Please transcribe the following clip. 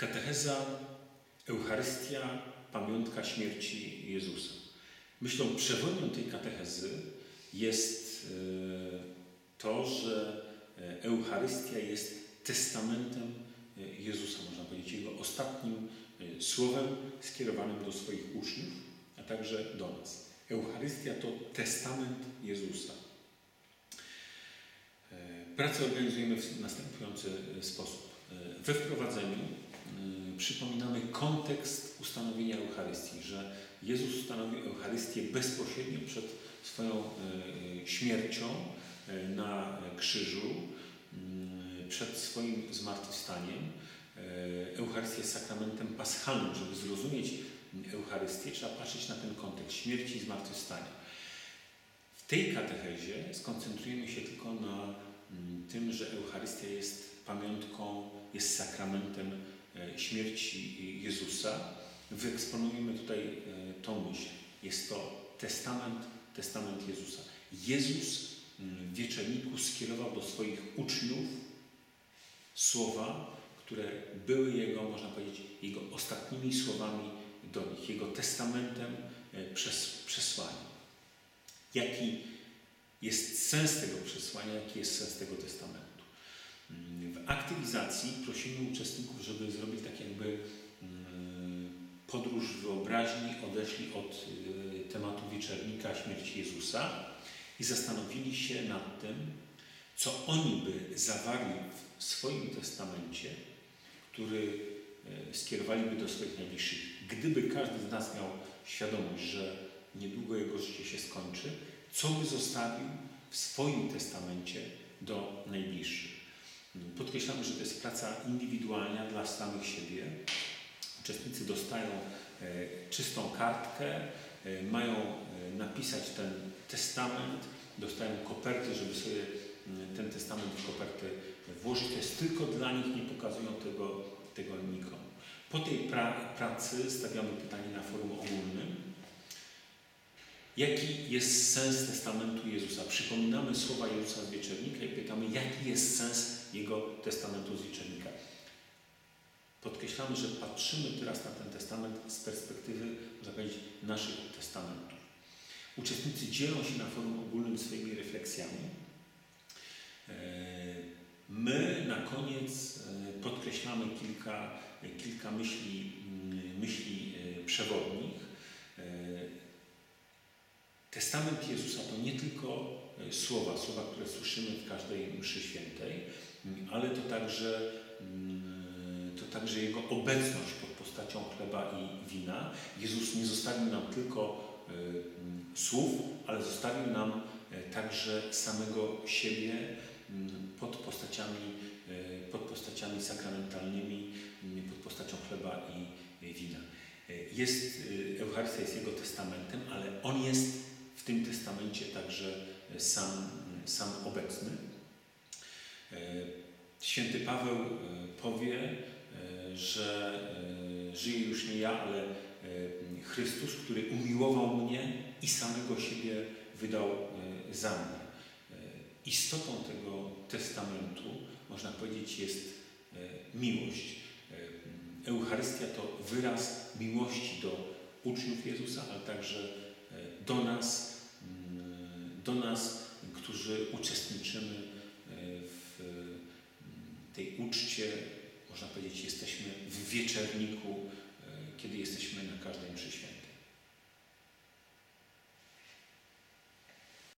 Katecheza, Eucharystia, pamiątka śmierci Jezusa. Myślą przewodnią tej katechezy jest e, to, że e, Eucharystia jest testamentem e, Jezusa, można powiedzieć, Jego ostatnim słowem skierowanym do swoich uczniów, a także do nas. Eucharystia to testament Jezusa. Pracę organizujemy w następujący sposób. We wprowadzeniu przypominamy kontekst ustanowienia Eucharystii, że Jezus ustanowił Eucharystię bezpośrednio przed swoją e, śmiercią e, na krzyżu, mm, przed swoim zmartwychwstaniem. E, Eucharystia jest sakramentem paschalnym. Żeby zrozumieć Eucharystię, trzeba patrzeć na ten kontekst śmierci i zmartwychwstania. W tej katechezie skoncentrujemy się tylko na tym, że Eucharystia jest pamiątką, jest sakramentem E, śmierci Jezusa, wyeksponujemy tutaj e, tą myśl. Jest to testament, testament Jezusa. Jezus mm, w wieczerniku skierował do swoich uczniów słowa, które były Jego, można powiedzieć, Jego ostatnimi słowami do nich, Jego testamentem e, przes przesłania. Jaki jest sens tego przesłania, jaki jest sens tego testamentu? W aktywizacji prosimy uczestników, żeby zrobili tak jakby mm, podróż wyobraźni, odeszli od y, tematu wieczernika śmierci Jezusa i zastanowili się nad tym, co oni by zawarli w swoim testamencie, który y, skierowaliby do swoich najbliższych. Gdyby każdy z nas miał świadomość, że niedługo jego życie się skończy, co by zostawił w swoim testamencie do najbliższych. Podkreślamy, że to jest praca indywidualna dla samych siebie. Uczestnicy dostają e, czystą kartkę, e, mają e, napisać ten testament, dostają koperty, żeby sobie mm, ten testament w kopertę włożyć. To jest tylko dla nich, nie pokazują tego, tego nikomu. Po tej pra pracy stawiamy pytanie na forum ogólnym Jaki jest sens testamentu Jezusa? Przypominamy słowa Jezusa z wieczernika i pytamy, jaki jest sens Jego testamentu z wieczernika. Podkreślamy, że patrzymy teraz na ten testament z perspektywy, można powiedzieć, naszych testamentów. Uczestnicy dzielą się na forum ogólnym swoimi refleksjami. E, my na koniec e, podkreślamy kilka, kilka myśli, myśli e, przewodnich. Testament Jezusa to nie tylko e, słowa, słowa, które słyszymy w każdej mszy świętej, ale to także, mm, to także Jego obecność pod postacią chleba i wina. Jezus nie zostawił nam tylko e, słów, ale zostawił nam e, także samego siebie pod postaciami, pod postaciami sakramentalnymi, pod postacią chleba i wina. Jest, Eucharystia jest Jego testamentem, ale On jest testamencie także sam, sam obecny. E, święty Paweł e, powie, e, że żyje już nie ja, ale Chrystus, który umiłował mnie i samego siebie wydał za mnie. Istotą tego testamentu, można powiedzieć, jest miłość. Eucharystia to wyraz miłości do uczniów Jezusa, ale także do nas, do nas, którzy uczestniczymy e, w tej uczcie, można powiedzieć, jesteśmy w wieczerniku, e, kiedy jesteśmy na każdej mszy świętej.